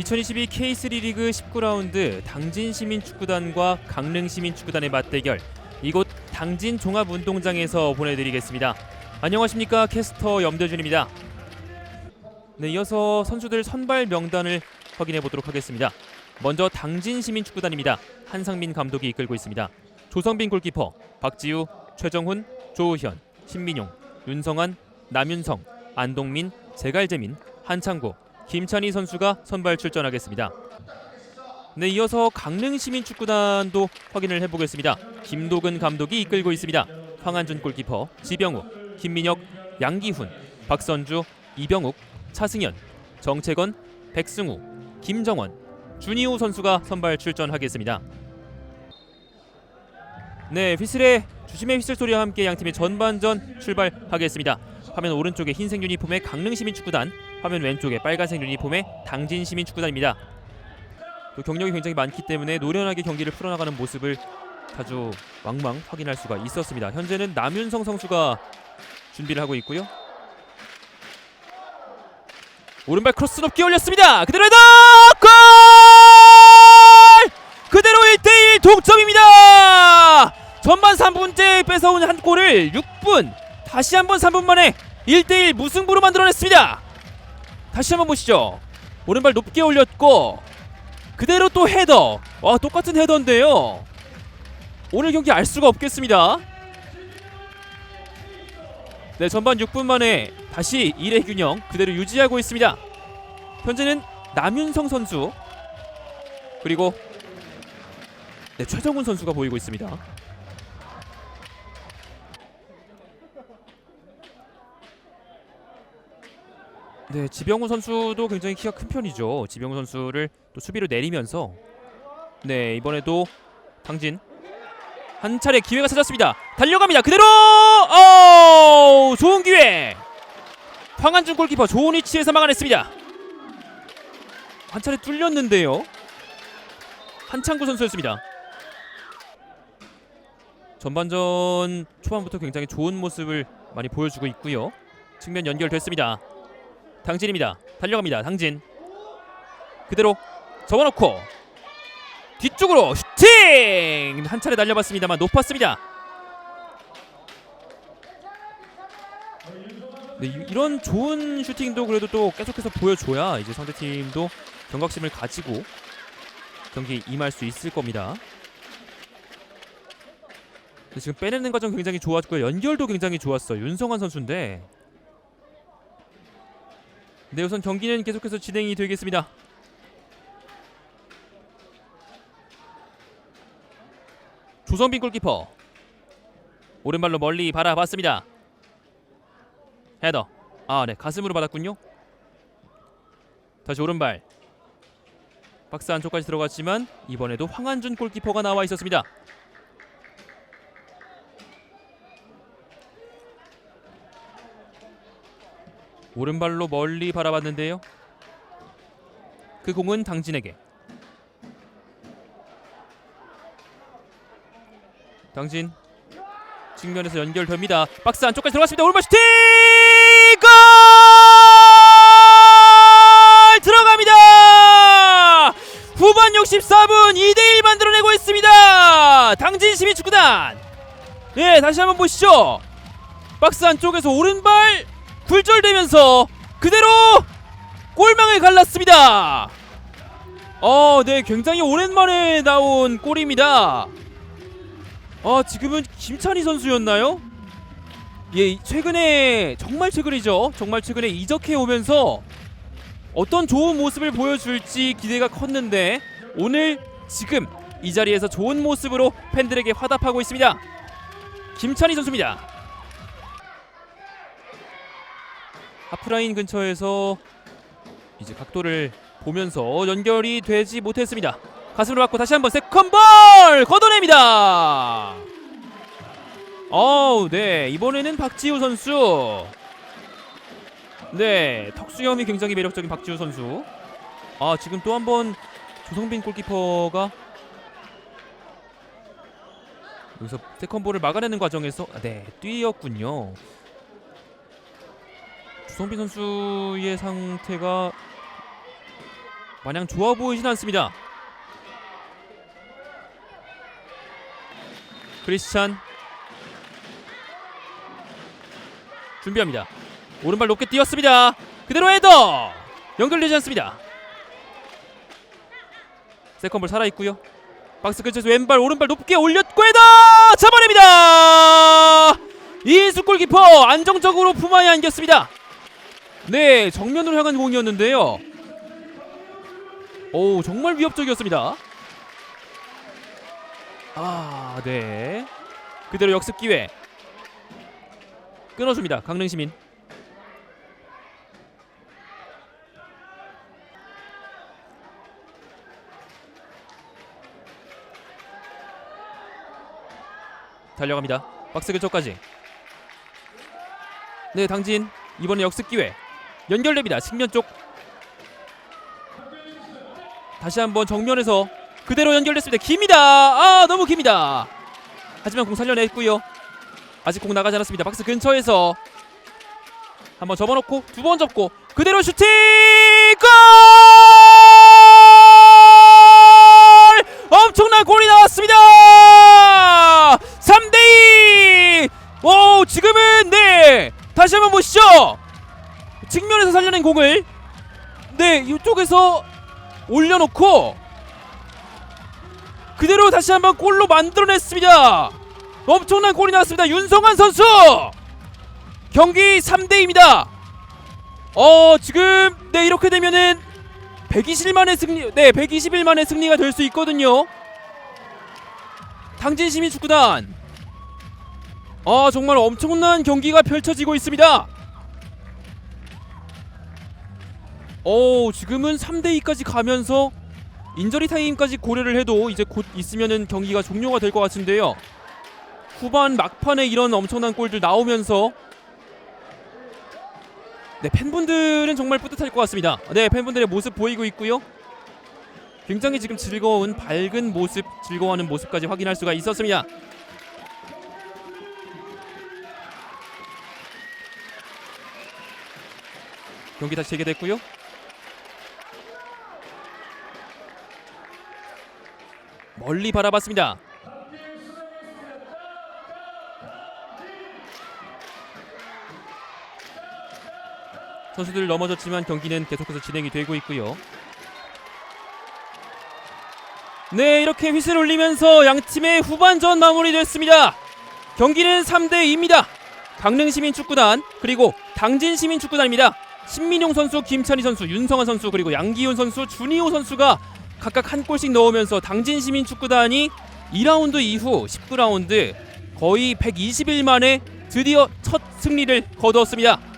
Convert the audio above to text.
2022 K3 리그 19라운드 당진 시민축구단과 강릉 시민축구단의 맞대결 이곳 당진 종합운동장에서 보내드리겠습니다. 안녕하십니까 캐스터 염대준입니다. 네, 이어서 선수들 선발 명단을 확인해 보도록 하겠습니다. 먼저 당진 시민축구단입니다. 한상민 감독이 이끌고 있습니다. 조성빈 골키퍼, 박지우, 최정훈, 조우현, 신민용, 윤성환, 남윤성, 안동민, 제갈재민, 한창구, 김찬희 선수가 선발 출전하겠습니다. 네, 이어서 강릉 시민축구단도 확인을 해보겠습니다. 김도근 감독이 이끌고 있습니다. 황한준 골키퍼, 지병우, 김민혁, 양기훈, 박선주, 이병욱, 차승현, 정채건, 백승우, 김정원, 준이호 선수가 선발 출전하겠습니다. 네, 휘슬의 주심의 휘슬 소리와 함께 양 팀의 전반전 출발하겠습니다. 화면 오른쪽에 흰색 유니폼의 강릉시민축구단, 화면 왼쪽에 빨간색 유니폼의 당진 시민 축구단입니다. 또 경력이 굉장히 많기 때문에 노련하게 경기를 풀어나가는 모습을 자주 왕왕 확인할 수가 있었습니다. 현재는 남윤성 선수가 준비를 하고 있고요. 오른발 크로스 높게 올렸습니다. 그대로 헤더 골! 그대로 1대1 동점입니다. 전반 3분째 뺏어온 한 골을 6분 다시 한번 3분 만에 1대1 무승부로 만들어냈습니다. 다시 한번 보시죠. 오른발 높게 올렸고 그대로 또 헤더. 와 똑같은 헤더인데요. 오늘 경기 알 수가 없겠습니다. 네 전반 6분 만에 다시 1의 균형 그대로 유지하고 있습니다. 현재는 남윤성 선수 그리고 네, 최정훈 선수가 보이고 있습니다. 네, 지병훈 선수도 굉장히 키가 큰 편이죠. 지병훈 선수를 또 수비로 내리면서 네 이번에도 당진 한 차례 기회가 찾았습니다. 달려갑니다. 그대로 어 좋은 기회. 황한준 골키퍼 좋은 위치에서 막아냈습니다. 한 차례 뚫렸는데요. 한창구 선수였습니다. 전반전 초반부터 굉장히 좋은 모습을 많이 보여주고 있고요. 측면 연결됐습니다. 당진입니다. 달려갑니다. 당진. 그대로 접어놓고 뒤쪽으로 슈팅! 한 차례 날려봤습니다만 높았습니다. 네, 이- 이런 좋은 슈팅도 그래도 또 계속해서 보여줘야 이제 상대 팀도 경각심을 가지고 경기 임할 수 있을 겁니다. 지금 빼내는 과정 굉장히 좋았고요. 연결도 굉장히 좋았어요. 윤성환 선수인데. 네, 우선 경기는 계속해서 진행이 되겠습니다. 조성빈 골키퍼 오른발로 멀리 바라봤습니다. 헤더. 아, 네. 가슴으로 받았군요. 다시 오른발. 박스 안쪽까지 들어갔지만 이번에도 황한준 골키퍼가 나와 있었습니다. 오른발로 멀리 바라봤는데요. 그 공은 당진에게. 당진 측면에서 연결됩니다. 박스 안쪽까지 들어갔습니다. 오른발 슈팅! 골! 들어갑니다. 후반 64분 2대1 만들어내고 있습니다. 당진 시민축구단. 네, 다시 한번 보시죠. 박스 안쪽에서 오른발 굴절되면서 그대로 골망을 갈랐습니다. 어, 네, 굉장히 오랜만에 나온 골입니다. 아, 지금은 김찬희 선수였나요? 예, 최근에 정말 최근이죠. 정말 최근에 이적해 오면서 어떤 좋은 모습을 보여줄지 기대가 컸는데 오늘 지금 이 자리에서 좋은 모습으로 팬들에게 화답하고 있습니다. 김찬희 선수입니다. 하프라인 근처에서 이제 각도를 보면서 연결이 되지 못했습니다. 가슴으로 맞고 다시 한번 세컨볼! 걷어냅니다. 어우 네. 이번에는 박지우 선수. 네. 턱수염이 굉장히 매력적인 박지우 선수. 아 지금 또 한번 조성빈 골키퍼가 여기서 세컨볼을 막아내는 과정에서 아, 네. 뛰었군요 조성빈 선수의 상태가 마냥 좋아 보이진 않습니다. 크리스찬 준비합니다. 오른발 높게 뛰었습니다. 그대로 헤더 연결되지 않습니다. 세컨볼 살아 있고요. 박스 근처에서 왼발 오른발 높게 올렸고 헤더 잡아냅니다. 이수 골키퍼 안정적으로 품안에 안겼습니다. 네 정면으로 향한 공이었는데요. 오 정말 위협적이었습니다. 아 네. 그대로 역습 기회. 끊어줍니다. 강릉시민. 달려갑니다. 박스 근처까지. 네, 당진 이번에 역습 기회 연결됩니다. 측면 쪽. 다시 한번 정면에서 그대로 연결됐습니다. 깁니다. 아, 너무 깁니다. 하지만 공 살려냈고요. 아직 공 나가지 않았습니다. 박스 근처에서 한번 접어놓고 두 번 접고 그대로 슈팅 골! 엄청난 골이 나왔습니다. 3대 2. 오, 지금은 네. 다시 한번 보시죠. 측면에서 살려낸 공을 네, 이쪽에서 올려놓고 그대로 다시 한번 골로 만들어냈습니다. 엄청난 골이 나왔습니다. 윤성환 선수 경기 3대 2입니다. 어 지금 네 이렇게 되면은 120일 만의 승리 네 120일 만의 승리가 될 수 있거든요. 당진 시민 축구단 아 정말 엄청난 경기가 펼쳐지고 있습니다. 오 지금은 3대 2까지 가면서 인저리 타임까지 고려를 해도 이제 곧 있으면은 경기가 종료가 될 것 같은데요. 후반 막판에 이런 엄청난 골들 나오면서 네 팬분들은 정말 뿌듯할 것 같습니다. 네 팬분들의 모습 보이고 있고요. 굉장히 지금 즐거운 밝은 모습, 즐거워하는 모습까지 확인할 수가 있었습니다. 경기 다시 재개됐고요. 멀리 바라봤습니다. 선수들 넘어졌지만 경기는 계속해서 진행이 되고 있고요. 네, 이렇게 휘슬 울리면서 양 팀의 후반전 마무리됐습니다. 경기는 3대 2입니다. 강릉 시민 축구단 그리고 당진 시민 축구단입니다. 신민용 선수, 김찬희 선수, 윤성환 선수 그리고 양기훈 선수, 준희호 선수가 각각 한 골씩 넣으면서 당진 시민 축구단이 2라운드 이후 19라운드 거의 120일 만에 드디어 첫 승리를 거두었습니다.